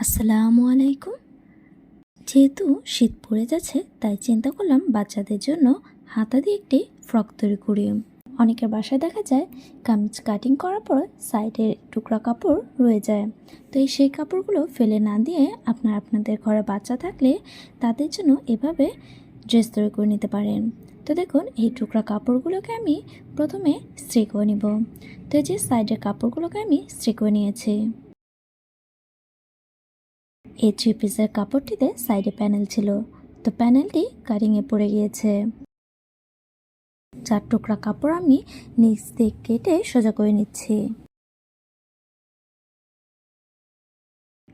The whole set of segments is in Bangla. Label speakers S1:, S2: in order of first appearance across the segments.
S1: আসসালামু আলাইকুম। যেহেতু শীত পড়ে যাচ্ছে, তাই চিন্তা করলাম বাচ্চাদের জন্য হাতা দিয়ে একটি ফ্রক তৈরি করি। অনেকের বাসায় দেখা যায় কামিজ কাটিং করার পর সাইডে টুকরা কাপড় রয়ে যায়। তো এই সেই কাপড়গুলো ফেলে না দিয়ে আপনার আপনাদের ঘরে বাচ্চা থাকলে তাদের জন্য এভাবে ড্রেস তৈরি করে নিতে পারেন। তো দেখুন, এই টুকরা কাপড়গুলোকে আমি প্রথমে স্ত্রী করে নিব। তো যে সাইডের কাপড়গুলোকে আমি স্ত্রী করে নিয়েছি। এই থ্রি পিসের কাপড়টিতে সাইডে প্যানেল ছিল। তো প্যানেলটি কাটিংয়ে পড়ে গিয়েছে। চার টুকরা কাপড় আমি নিচ দিক কেটে সোজা করে নিচ্ছি।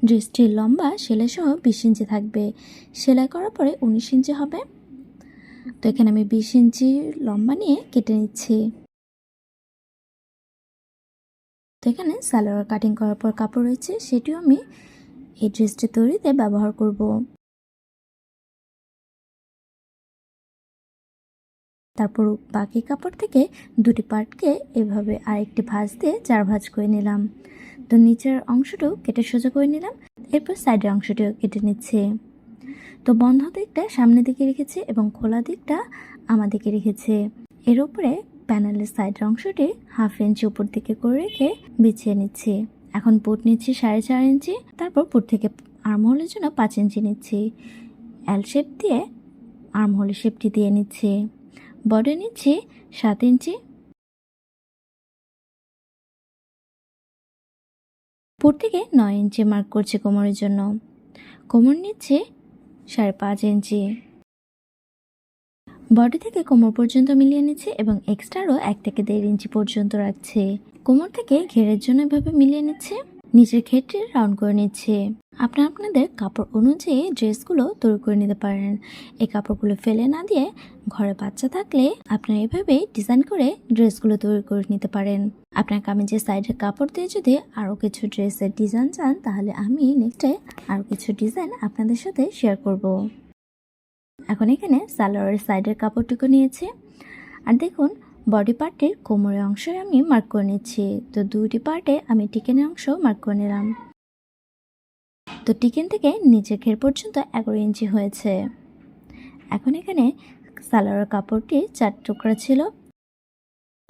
S1: ড্রেসটির লম্বা সেলাই সহ বিশ ইঞ্চি থাকবে। সেলাই করার পরে উনিশ ইঞ্চি হবে। তো এখানে আমি বিশ ইঞ্চি লম্বা নিয়ে কেটে নিচ্ছি। তো এখানে সালোয়ার কাটিং করার পর কাপড় রয়েছে, সেটিও আমি এই ড্রেসটি তৈরিতে ব্যবহার করব। তারপর বাকি কাপড় থেকে দুটি পার্টকে এভাবে আরেকটি ভাঁজ দিয়ে চার ভাঁজ করে নিলাম। তো নিচের অংশটাও কেটে সোজা করে নিলাম, এরপর সাইডের অংশটিও কেটে নিচ্ছে। তো বন্ধ দিকটা সামনের দিকে রেখেছে এবং খোলা দিকটা আমাদেরকে রেখেছে। এর উপরে প্যানেলের সাইডের অংশটি হাফ ইঞ্চি উপর দিকে করে রেখে বিছিয়ে নিচ্ছি। এখন পুট নিচ্ছি সাড়ে চার ইঞ্চি, তারপর পুট থেকে আর্ম হোলের জন্য পাঁচ ইঞ্চি নিচ্ছি। এল শেপ দিয়ে আর্ম হোলের শেপটি দিয়ে নিচ্ছি। বডি নিচ্ছি সাত ইঞ্চি। পুট থেকে নয় ইঞ্চি মার্ক করছি কোমরের জন্য। কোমর নিচ্ছে সাড়ে পাঁচ ইঞ্চি। বডি থেকে কোমর পর্যন্ত মিলিয়ে নিচ্ছে এবং এক্সট্রারও এক থেকে দেড় ইঞ্চি পর্যন্ত রাখছে। কোমর থেকে ঘেরের জন্য এভাবে মিলিয়ে নিচ্ছে নিচের ক্ষেত্রে রাউন্ড করে নিচ্ছে। আপনারা আপনাদের কাপড় অনুযায়ী ড্রেসগুলো তৈরি করে নিতে পারেন। এই কাপড়গুলো ফেলে না দিয়ে ঘরে বাচ্চা থাকলে আপনারা এভাবে ডিজাইন করে ড্রেসগুলো তৈরি করে নিতে পারেন। আপনার কামিজের সাইডের কাপড় দিয়ে যদি আরও কিছু ড্রেসের ডিজাইন চান, তাহলে আমি নেক্সটে আরও কিছু ডিজাইন আপনাদের সাথে শেয়ার করব। এখন এখানে সালোয়ারের সাইডের কাপড়টুকু নিয়েছি। আর দেখুন বডি পার্টের কোমরের অংশে আমি মার্ক করে নিচ্ছি। তো দুইটি পার্টে আমি টিকেনের অংশ মার্ক করে নিলাম। তো টিকেন থেকে নিচের ঘের পর্যন্ত এগারো ইঞ্চি হয়েছে। এখন এখানে সালোয়ার কাপড়টি চার টুকরা ছিল।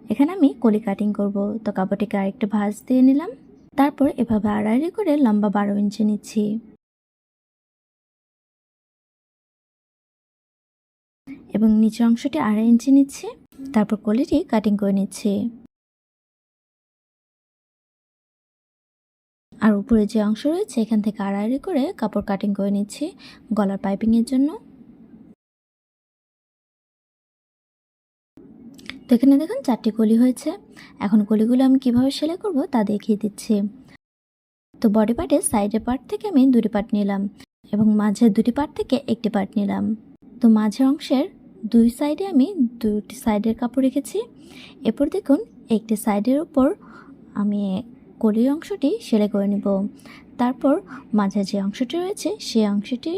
S1: এখানে আমি কলি কাটিং করব। তো কাপড়টিকে আরেকটু ভাঁজ দিয়ে নিলাম। তারপর এভাবে আড়াআড়ি করে লম্বা বারো ইঞ্চি নিচ্ছি। এবং নিচের অংশটি আড়াই ইঞ্চি নিচ্ছি। তারপর কলিটি কাটিং করে নিচ্ছি। আর উপরে যে অংশ রয়েছে, এখান থেকে আড়াআড়ি করে কাপড় কাটিং করে নিচ্ছি গলার পাইপিংয়ের জন্য। তো এখানে দেখুন, চারটি কলি হয়েছে। এখন কলিগুলো আমি কীভাবে সেলাই করব তা দেখিয়ে দিচ্ছি। তো বডি পার্টের সাইডের পার্ট থেকে আমি দুটি পার্ট নিলাম এবং মাঝের দুটি পার্ট থেকে একটি পার্ট নিলাম। তো মাঝের অংশের দুই সাইডে আমি দুটি সাইডের কাপড় রেখেছি। এরপর দেখুন, একটি সাইডের উপর আমি কলির অংশটি সেলাই করে নিব। তারপর মাঝে যে অংশটি রয়েছে, সেই অংশটি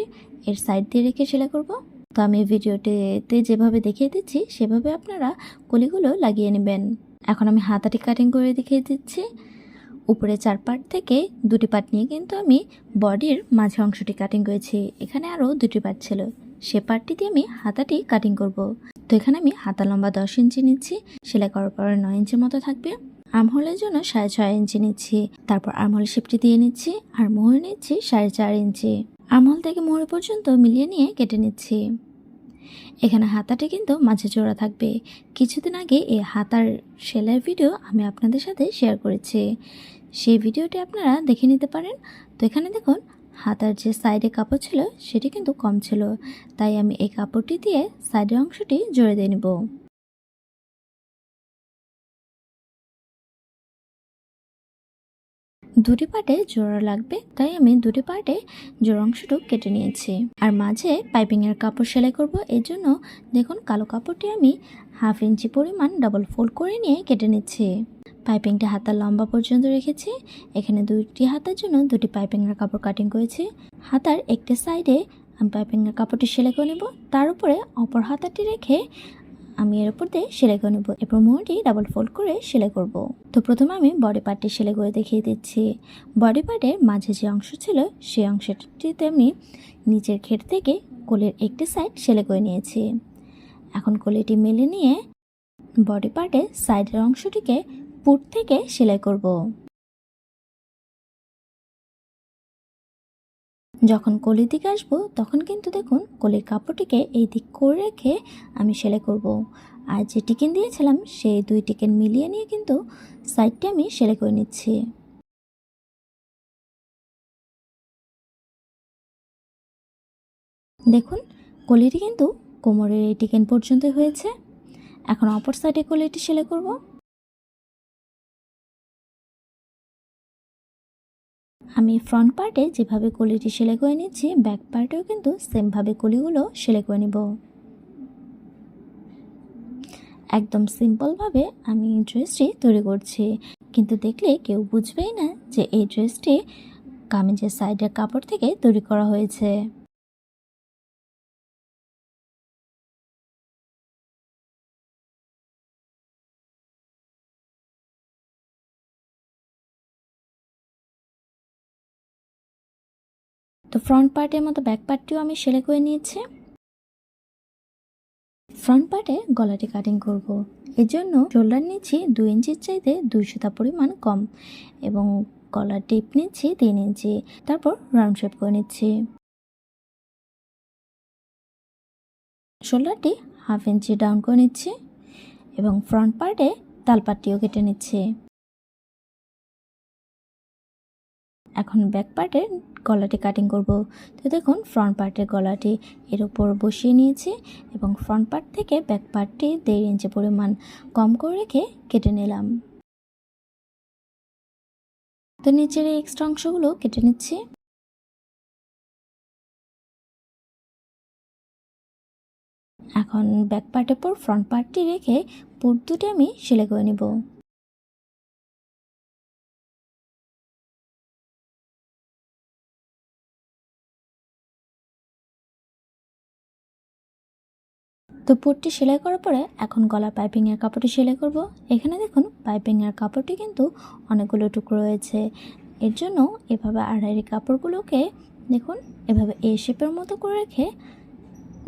S1: এর সাইড দিয়ে রেখে সেলাই করব। তো আমি ভিডিওটিতে যেভাবে দেখিয়ে দিচ্ছি, সেভাবে আপনারা কলিগুলো লাগিয়ে নেবেন। এখন আমি হাতাটি কাটিং করে দেখিয়ে দিচ্ছি। উপরে চার পার্ট থেকে দুটি পার্ট নিয়ে কিন্তু আমি বডির মাঝে অংশটি কাটিং করেছি। এখানে আরও দুটি পার্ট ছিল। সে পার্টটি দিয়ে আমি হাতাটি কাটিং করব। তো এখানে আমি হাতা লম্বা দশ ইঞ্চি নিচ্ছি, সেলাই করার পরে নয় ইঞ্চির মতো থাকবে। আর্মহোলের জন্য সাড়ে ছয় ইঞ্চি নিচ্ছি, তারপর আর্মহোল শেপটি দিয়ে নিচ্ছি আর মোহর নিচ্ছি সাড়ে চার ইঞ্চি। আর্মহোল থেকে মোহর পর্যন্ত মিলিয়ে নিয়ে কেটে নিচ্ছি। এখানে হাতাটি কিন্তু মাঝে জোড়া থাকবে। কিছুদিন আগে এই হাতার সেলাইয়ের ভিডিও আমি আপনাদের সাথে শেয়ার করেছি। সেই ভিডিওটি আপনারা দেখে নিতে পারেন। তো এখানে দেখুন হাতার যে সাইডে কাপড় ছিল, সেটি কিন্তু কম ছিল। তাই আমি এই কাপড়টি দিয়ে সাইডের অংশটি জোড়ে দিয়ে নেব। দুটি পার্টে জোড়া লাগবে, তাই আমি দুটি পার্টে জোড়া অংশটুকু কেটে নিয়েছি। আর মাঝে পাইপিংয়ের কাপড় সেলাই করব এই জন্য দেখুন কালো কাপড়টি আমি হাফ ইঞ্চি পরিমাণ ডাবল ফোল্ড করে নিয়ে কেটে নিচ্ছি। পাইপিংটি হাতার লম্বা পর্যন্ত রেখেছি। এখানে দুইটি হাতার জন্য দুটি পাইপিংয়ের কাপড় কাটিং করেছি। হাতার একটি সাইডে আমি পাইপিংয়ের কাপড়টি সেলাই করে নেব। তার উপরে অপর হাতাটি রেখে আমি এর উপর দিয়ে সেলাই করে নেব। এরপর মোহরটি ডাবল ফোল্ড করে সেলাই করব। তো প্রথমে আমি বডি পার্টটি সেলাই করে দেখিয়ে দিচ্ছি। বডি পার্টের মাঝে যে অংশ ছিল, সেই অংশটিতে আমি নিচের ঘের থেকে কোলের একটি সাইড সেলাই করে নিয়েছি। এখন কোলেটি মেলে নিয়ে বডি পার্টের সাইডের অংশটিকে পুট থেকে সেলাই করব। যখন কলির দিকে আসব, তখন কিন্তু দেখুন কলির কাপড়টিকে এই দিক করে রেখে আমি সেলাই করব। আর যে টিকেন দিয়েছিলাম, সেই দুই টিকেন মিলিয়ে নিয়ে কিন্তু সাইডটি আমি সেলাই করে নিচ্ছি। দেখুন, কলিটি কিন্তু কোমরের এই টিকেন পর্যন্ত হয়েছে। এখন অপর সাইডে কলিটি সেলাই করব। আমি ফ্রন্ট পার্টে যেভাবে কলিটি সেলাই করে নিচ্ছি ব্যাক পার্টেও কিন্তু সেমভাবে কলিগুলো সেলাই করে নিব। একদম সিম্পলভাবে আমি ড্রেসটি তৈরি করছি। কিন্তু দেখলে কেউ বুঝবেই না যে এই ড্রেসটি কামিজের সাইডের কাপড় থেকে তৈরি করা হয়েছে। ফ্রন্ট পার্টের মতো ব্যাক পার্টটিও আমি সেলাই করে নিয়েছি। ফ্রন্ট পার্টে গলাটি কাটিং করব। এর জন্য শোল্ডার নিচ্ছি দুই ইঞ্চির চাইতে দুই সুতা পরিমাণ কম এবং গলার টিপ নিচ্ছি তিন ইঞ্চি। তারপর রাউন্ড শেপ করে নিচ্ছি। শোল্ডারটি হাফ ইঞ্চি ডাউন করে নিচ্ছি এবং ফ্রন্ট পার্টে তালপাটটিও কেটে নিচ্ছি। এখন ব্যাক পার্টের গলাটি কাটিং করব। তো দেখুন ফ্রন্ট পার্টের গলাটি এর উপর বসিয়ে নিয়েছি এবং ফ্রন্ট পার্ট থেকে ব্যাক পার্টটি দেড় ইঞ্চি পরিমাণ কম করে রেখে কেটে নিলাম। তো নিচের এই এক্সট্রা অংশগুলো কেটে নিচ্ছি। এখন ব্যাক পার্টের পর ফ্রন্ট পার্টটি রেখে পুট দুটি আমি সেলাই করে নেব। তো পুটটি সেলাই করার পরে এখন গলা পাইপিংয়ের কাপড়টি সেলাই করব। এখানে দেখুন পাইপিংয়ের কাপড়টি কিন্তু অনেকগুলো টুকরো রয়েছে। এর জন্য এভাবে আড়াইরি কাপড়গুলোকে দেখুন এভাবে এ শেপের মতো করে রেখে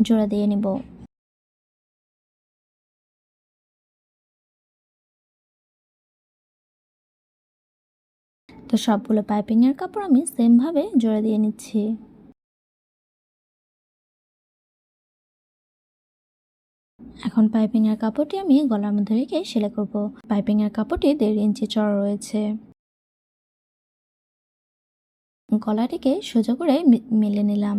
S1: জোড়া দিয়ে নেব। তো সবগুলো পাইপিংয়ের কাপড় আমি সেমভাবে জোড়া দিয়ে নিচ্ছি। এখন পাইপিংয়ের কাপড়টি আমি গলার মধ্যে রেখে সেলাই করব। পাইপিংয়ের কাপড়টি দেড় ইঞ্চি চড়া রয়েছে। গলাটিকে সোজা করে মেলে নিলাম।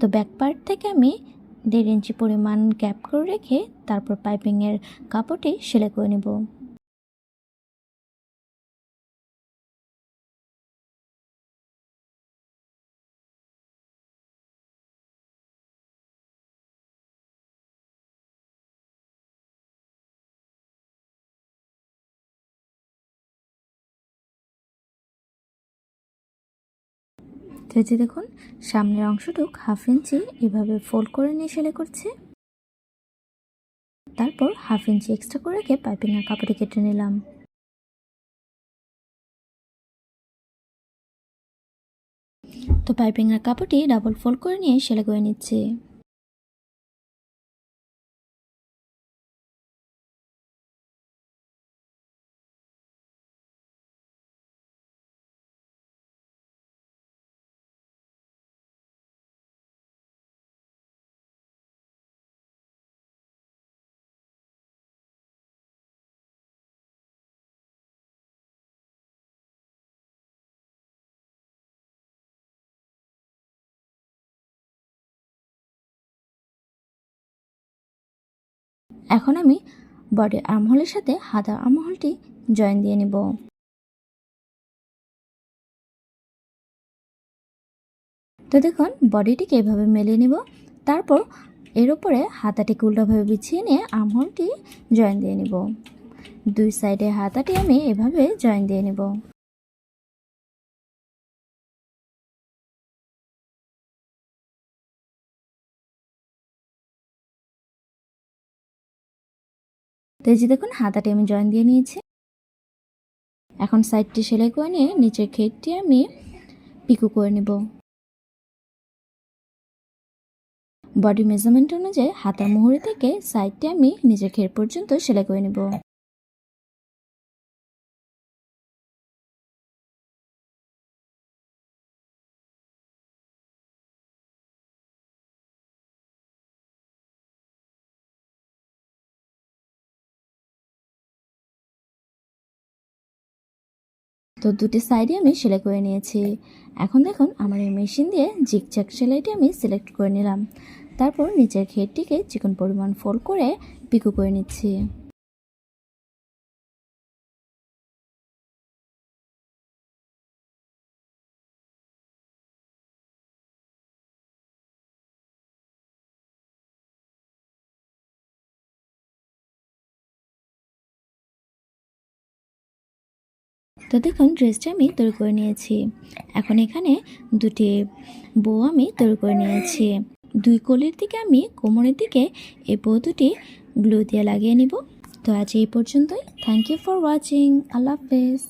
S1: তো ব্যাক পার্ট থেকে আমি দেড় ইঞ্চি পরিমাণ গ্যাপ করে রেখে তারপর পাইপিংয়ের কাপড়টি সেলাই করে নেব। তো যে দেখুন, সামনের অংশটুক হাফ ইঞ্চি এভাবে ফোল্ড করে নিয়ে সেলাই করছে। তারপর হাফ ইঞ্চি এক্সট্রা করে রেখে পাইপিংয়ের কাপড়ে কেটে নিলাম। তো পাইপিংয়ের কাপড়টি ডাবল ফোল্ড করে নিয়ে সেলাই করে নিচ্ছে। এখন আমি বডি আর্মহোলের সাথে হাতা আর্মহোলটি জয়েন দিয়ে নেব। তো দেখুন, বডিটিকে এভাবে মেলিয়ে নেব। তারপর এর উপরে হাতাটিকে উল্টোভাবে বিছিয়ে নিয়ে আর্মহোলটি জয়েন দিয়ে নেব। দুই সাইডে হাতাটি আমি এভাবে জয়েন দিয়ে নেব। তো এই যে দেখুন, হাতাটি আমি জয়েন দিয়ে নিয়েছি। এখন সাইডটি সেলাই করে নিয়ে নিচের খেটটি আমি পিকু করে নেব। বডি মেজারমেন্ট অনুযায়ী হাতার মুহুরি থেকে সাইডটি আমি নিজের ঘের পর্যন্ত সেলাই করে নেব। তো দুটি সাইডে আমি সেলাই করে নিয়েছি। এখন দেখুন, আমার এই মেশিন দিয়ে জিকচাক সেলাইটি আমি সিলেক্ট করে নিলাম। তারপর নিচের ঘেরটিকে চিকন পরিমাণ ফোল্ড করে পিকো করে নিচ্ছি। তো দেখুন ড্রেসটা আমি তৈরি করে নিয়েছি। এখন এখানে দুটি বউ আমি তৈরি করে নিয়েছি। দুই কোলের দিকে আমি কোমরের দিকে এই বউ দুটি গ্লু দিয়ে লাগিয়ে নিব। তো আজ এই পর্যন্তই। Thank you for watching Allah হাফেজ।